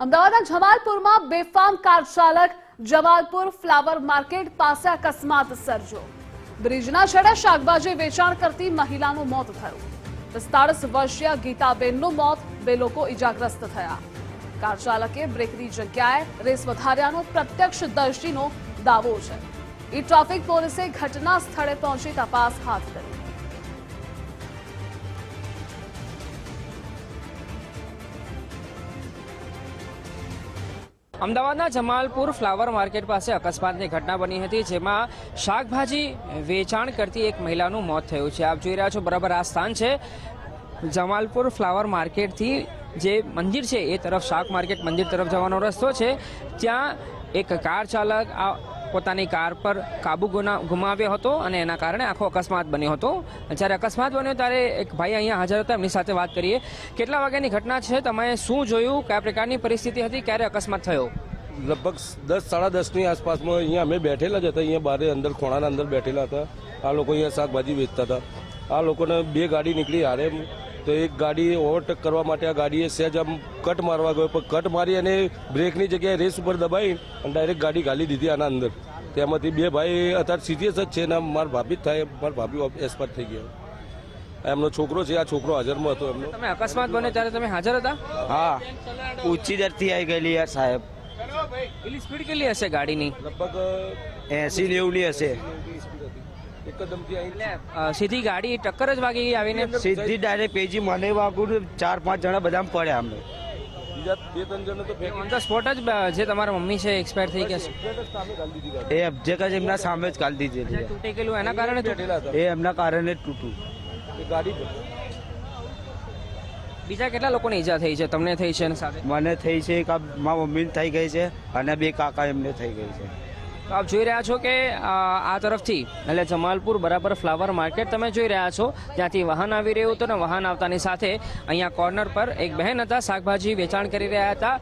અમદાવાદના જમાલપુરમાં બેફામ કાર ચાલક જમાલપુર ફ્લાવર માર્કેટ પાસે અકસ્માત સર્જો બ્રિજના છેડે શાકભાજી વેચાણ કરતી મહિલાનું મોત થયું. પિસ્તાળીસ વર્ષીય ગીતાબેનનું મોત બે લોકો ઇજાગ્રસ્ત થયા. કાર ચાલકે બ્રેકની જગ્યાએ રેસ વધાર્યાનો પ્રત્યક્ષદર્શીનો દાવો છે. ઈ ટ્રાફિક પોલીસે ઘટના સ્થળે પહોંચી તપાસ હાથ ધરી. અમદાવાદના જમાલપુર ફ્લાવર માર્કેટ પાસે અકસ્માતની ઘટના બની હતી, જેમાં શાકભાજી વેચાણ કરતી એક મહિલાનું મોત થયું છે. આપ જોઈ રહ્યા છો, બરાબર આ સ્થાન છે. જમાલપુર ફ્લાવર માર્કેટથી જે મંદિર છે, એ તરફ શાક માર્કેટ મંદિર તરફ જવાનો રસ્તો છે. ત્યાં એક કાર ચાલક આ પોતાની કાર પર કાબુ ગુમાવ્યો હતો અને એના કારણે આખો અકસ્માત બન્યો હતો. જ્યારે અકસ્માત બન્યો ત્યારે એક ભાઈ અહીંયા હાજર હતા. એમની સાથે વાત કરીએ. કેટલા વાગ્યાની ઘટના છે? તમે શું જોયું? કયા પ્રકારની પરિસ્થિતિ હતી? ક્યારે અકસ્માત થયો? લગભગ દસ, સાડા દસની આસપાસમાં અહીંયા અમે બેઠેલા જ હતા. અહીંયા બારે અંદર, ખોણાના અંદર બેઠેલા હતા. આ લોકો અહીંયા શાકભાજી વેચતા હતા. આ લોકોને બે ગાડી નીકળી. હારે તો એક ગાડી ઓવરટેક કરવા માટે આ ગાડીએ સહેજ આમ કટ મારવા ગયો પણ કટ મારી અને બ્રેકની જગ્યાએ રેસ ઉપર દબાઈ અને ડાયરેક્ટ ગાડી ગાલી દીધી આના અંદર. તેમાંથી બે ભાઈ અત્યારે સિરિયસ જ છે ને મારા ભાભી જ થાય મારા ભાભી એક્સપર્ટ થઈ ગયા. એમનો છોકરો છે આ છોકરો હાજરમાં હતો એમનો. તમે અકસ્માત બન્યો ત્યારે તમે હાજર હતા? હા. ઊંચી દરથી આવી ગયેલી યાર સાહેબ. એટલી સ્પીડ કેટલી હશે ગાડીની? લગભગ એસી નેવની હશે. એકદમથી અહીં સીધી ગાડી ટક્કર જ વાગી આવીને. સીધી ડાયરેક્ટ પેજી મને વાગું ચાર પાંચ જણા બધા પડ્યા અમે બીજા બે ત્રણ જણ તો ઓન ધ સ્પોટ જ જે તમારા મમ્મી છે એક્સપાયર થઈ ગયા છે. એ અબજેક જ એમના સામે જ કાઢી દીધેલી તૂટી ગયેલું એના કારણે એ એમના કારણે જ તૂટું એ ગાડી બીજા કેટલા લોકોને ઈજા થઈ છે? તમને થઈ છે અને સાથે? મને થઈ છે એક મારા મમ્મીને થઈ ગઈ છે અને બે કાકા એમને થઈ ગઈ છે. આપ જોઈ રહ્યા છો કે આ તરફથી એટલે જમાલપુર બરાબર ફ્લાવર માર્કેટ તમે જોઈ રહ્યા છો. ત્યાંથી વાહન આવી રહ્યું હતું ને વાહન આવતાની સાથે અહીંયા કોર્નર પર એક બહેન હતા, શાકભાજી વેચાણ કરી રહ્યા હતા.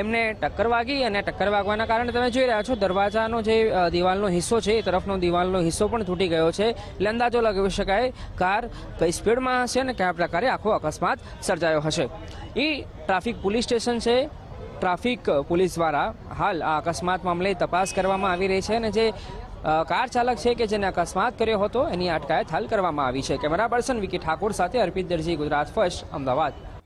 એમને ટક્કર વાગી અને ટક્કર વાગવાના કારણે તમે જોઈ રહ્યા છો દરવાજાનો જે દિવાલનો હિસ્સો છે, એ તરફનો દિવાલનો હિસ્સો પણ તૂટી ગયો છે. એટલે અંદાજો લગાવી શકાય, કાર કઈ સ્પીડમાં હશે અને કયા પ્રકારે આખો અકસ્માત સર્જાયો હશે. એ ટ્રાફિક પોલીસ સ્ટેશન છે ટ્રાફિક પોલીસ દ્વારા હાલ આ અકસ્માત મામલે તપાસ કરવામાં આવી રહી છે અને જે કાર ચાલક છે કે જેને અકસ્માત કર્યો હતો, એની અટકાયત હાલ કરવામાં આવી છે. કેમેરા પર્સન વિકી ઠાકોર સાથે અર્પિત દરજી ગુજરાત ફર્સ્ટ, અમદાવાદ.